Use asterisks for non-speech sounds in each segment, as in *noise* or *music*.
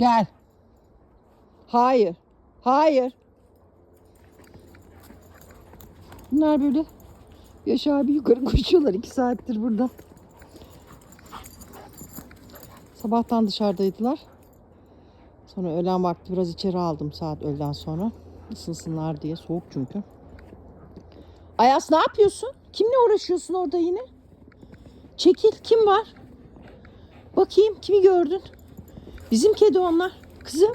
Gel. Hayır. Hayır. Bunlar böyle Yaşar abi yukarı koşuyorlar iki saattir burada. Sabahtan dışarıdaydılar. Sonra öğlen vakti biraz içeri aldım saat öğleden sonra. Isınsınlar diye. Soğuk çünkü. Ayas ne yapıyorsun? Kimle uğraşıyorsun orada yine? Çekil. Kim var? Bakayım kimi gördün? Bizim kedi onlar. Kızım.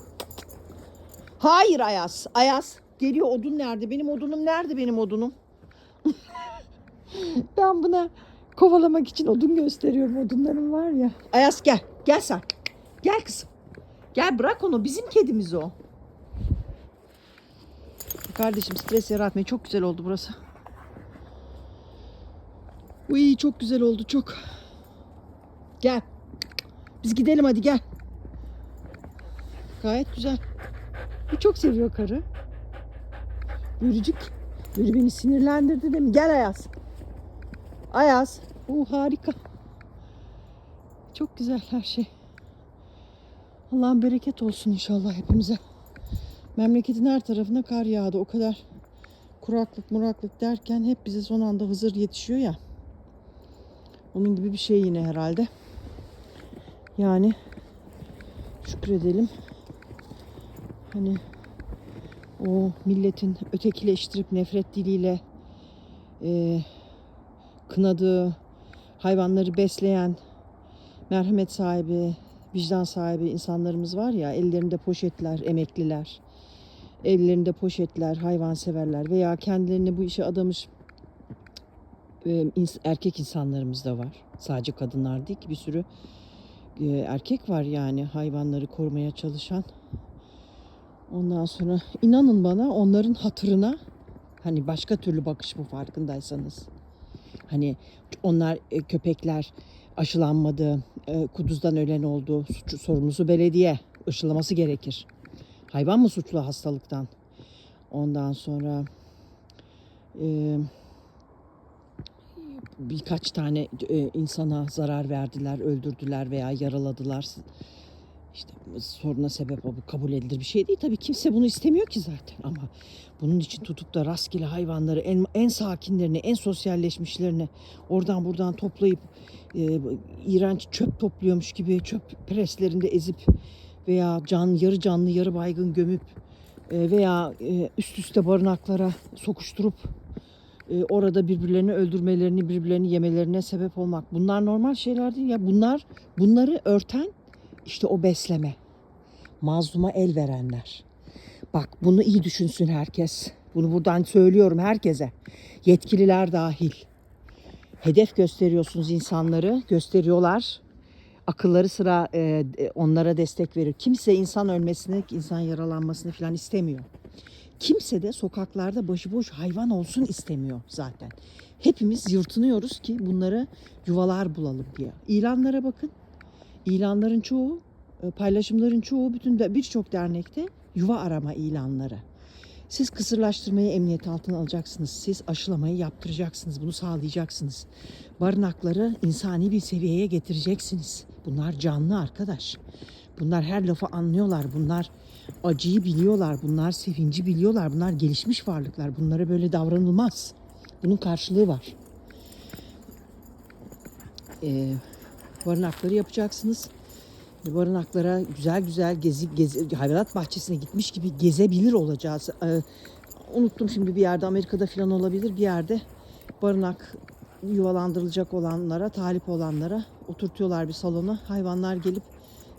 Hayır Ayas. Ayas. Geliyor odun nerede? Benim odunum nerede benim odunum? *laughs* ben buna kovalamak için odun gösteriyorum. Odunlarım var ya. Ayas gel. Gel sen. Gel kızım. Gel bırak onu. Bizim kedimiz o. Kardeşim stres yaratmayın. Çok güzel oldu burası. Uy çok güzel oldu çok. Gel. Biz gidelim hadi gel. Gayet güzel. Bu çok seviyor karı. Börücük. Böyle beni sinirlendirdi değil mi? Gel Ayaz. Ayaz. Oo harika. Çok güzel her şey. Allah'ın bereket olsun inşallah hepimize. Memleketin her tarafına kar yağdı. O kadar kuraklık muraklık derken hep bize son anda Hızır yetişiyor ya. Onun gibi bir şey yine herhalde. Yani şükredelim. Hani o milletin ötekileştirip nefret diliyle e, kınadığı, hayvanları besleyen, merhamet sahibi, vicdan sahibi insanlarımız var ya, ellerinde poşetler, emekliler, ellerinde poşetler, hayvanseverler veya kendilerini bu işe adamış e, erkek insanlarımız da var. Sadece kadınlar değil ki bir sürü e, erkek var yani hayvanları korumaya çalışan. Ondan sonra inanın bana onların hatırına hani başka türlü bakış bu farkındaysanız. Hani onlar e, köpekler aşılanmadı, e, kuduzdan ölen oldu. Suçu, sorumlusu belediye. Aşılaması gerekir. Hayvan mı suçlu hastalıktan? Ondan sonra e, birkaç tane e, insana zarar verdiler, öldürdüler veya yaraladılar. İşte soruna sebep o bu kabul edilir bir şey değil. Tabii kimse bunu istemiyor ki zaten ama bunun için tutup da rastgele hayvanları en, en sakinlerini, en sosyalleşmişlerini oradan buradan toplayıp e, iğrenç çöp topluyormuş gibi çöp preslerinde ezip veya can yarı canlı yarı baygın gömüp e, veya e, üst üste barınaklara sokuşturup e, orada birbirlerini öldürmelerini, birbirlerini yemelerine sebep olmak. Bunlar normal şeyler değil ya. Bunlar bunları örten işte o besleme. Mazluma el verenler. Bak bunu iyi düşünsün herkes. Bunu buradan söylüyorum herkese. Yetkililer dahil. Hedef gösteriyorsunuz insanları, gösteriyorlar. Akılları sıra e, onlara destek verir. Kimse insan ölmesini, insan yaralanmasını falan istemiyor. Kimse de sokaklarda başıboş hayvan olsun istemiyor zaten. Hepimiz yırtınıyoruz ki bunlara yuvalar bulalım diye. İlanlara bakın. İlanların çoğu, e, paylaşımların çoğu bütün birçok dernekte yuva arama ilanları. Siz kısırlaştırmayı emniyet altına alacaksınız. Siz aşılamayı yaptıracaksınız. Bunu sağlayacaksınız. Barınakları insani bir seviyeye getireceksiniz. Bunlar canlı arkadaş. Bunlar her lafı anlıyorlar. Bunlar acıyı biliyorlar. Bunlar sevinci biliyorlar. Bunlar gelişmiş varlıklar. Bunlara böyle davranılmaz. Bunun karşılığı var. Ee, barınakları yapacaksınız. Barınaklara güzel güzel gezi, gezi hayvanat bahçesine gitmiş gibi gezebilir olacağız. Ee, unuttum şimdi bir yerde Amerika'da falan olabilir bir yerde barınak yuvalandırılacak olanlara, talip olanlara oturtuyorlar bir salona. Hayvanlar gelip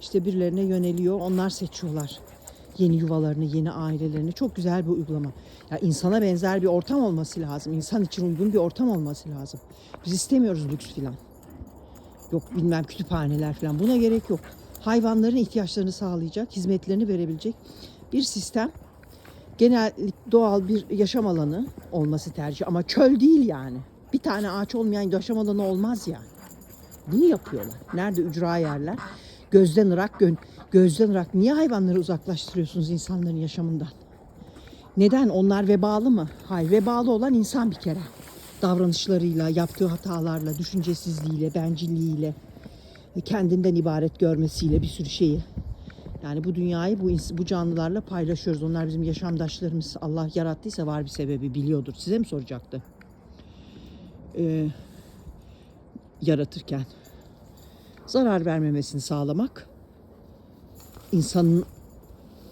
işte birilerine yöneliyor. Onlar seçiyorlar yeni yuvalarını, yeni ailelerini. Çok güzel bir uygulama. Ya insana benzer bir ortam olması lazım. İnsan için uygun bir ortam olması lazım. Biz istemiyoruz lüks filan. Yok bilmem kütüphaneler falan. Buna gerek yok. Hayvanların ihtiyaçlarını sağlayacak, hizmetlerini verebilecek bir sistem. Genel doğal bir yaşam alanı olması tercih ama çöl değil yani. Bir tane ağaç olmayan yaşam alanı olmaz yani. Bunu yapıyorlar. Nerede ücra yerler? Gözden ırak, gön, gözden ırak. Niye hayvanları uzaklaştırıyorsunuz insanların yaşamından? Neden? Onlar vebalı mı? Hayır, vebalı olan insan bir kere. Davranışlarıyla, yaptığı hatalarla, düşüncesizliğiyle, bencilliğiyle, kendinden ibaret görmesiyle bir sürü şeyi. Yani bu dünyayı bu bu canlılarla paylaşıyoruz. Onlar bizim yaşamdaşlarımız. Allah yarattıysa var bir sebebi biliyordur. Size mi soracaktı? Ee, yaratırken zarar vermemesini sağlamak insanın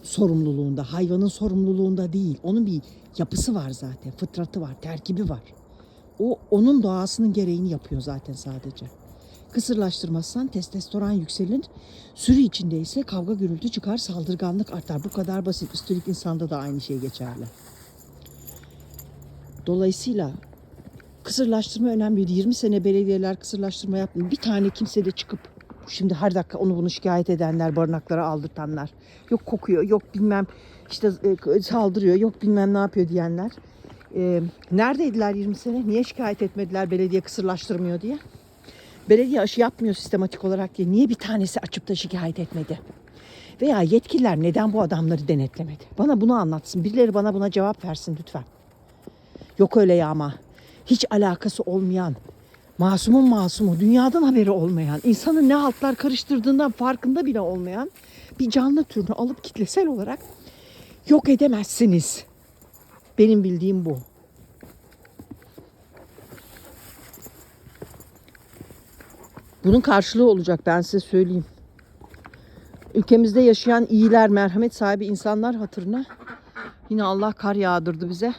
sorumluluğunda, hayvanın sorumluluğunda değil. Onun bir yapısı var zaten, fıtratı var, terkibi var. O onun doğasının gereğini yapıyor zaten sadece. Kısırlaştırmazsan testosteron yükselir. Sürü içinde ise kavga gürültü çıkar, saldırganlık artar. Bu kadar basit. Üstelik insanda da aynı şey geçerli. Dolayısıyla kısırlaştırma önemli değil. 20 sene belediyeler kısırlaştırma yapmıyor. Bir tane kimse de çıkıp şimdi her dakika onu bunu şikayet edenler, barınaklara aldırtanlar. Yok kokuyor, yok bilmem işte e, saldırıyor, yok bilmem ne yapıyor diyenler. E, neredeydiler 20 sene? Niye şikayet etmediler belediye kısırlaştırmıyor diye? Belediye aşı yapmıyor sistematik olarak diye. Niye bir tanesi açıp da şikayet etmedi? Veya yetkililer neden bu adamları denetlemedi? Bana bunu anlatsın. Birileri bana buna cevap versin lütfen. Yok öyle yağma. Hiç alakası olmayan, masumun masumu, dünyadan haberi olmayan, insanın ne haltlar karıştırdığından farkında bile olmayan bir canlı türünü alıp kitlesel olarak yok edemezsiniz. Benim bildiğim bu. Bunun karşılığı olacak ben size söyleyeyim. Ülkemizde yaşayan iyiler, merhamet sahibi insanlar hatırına yine Allah kar yağdırdı bize.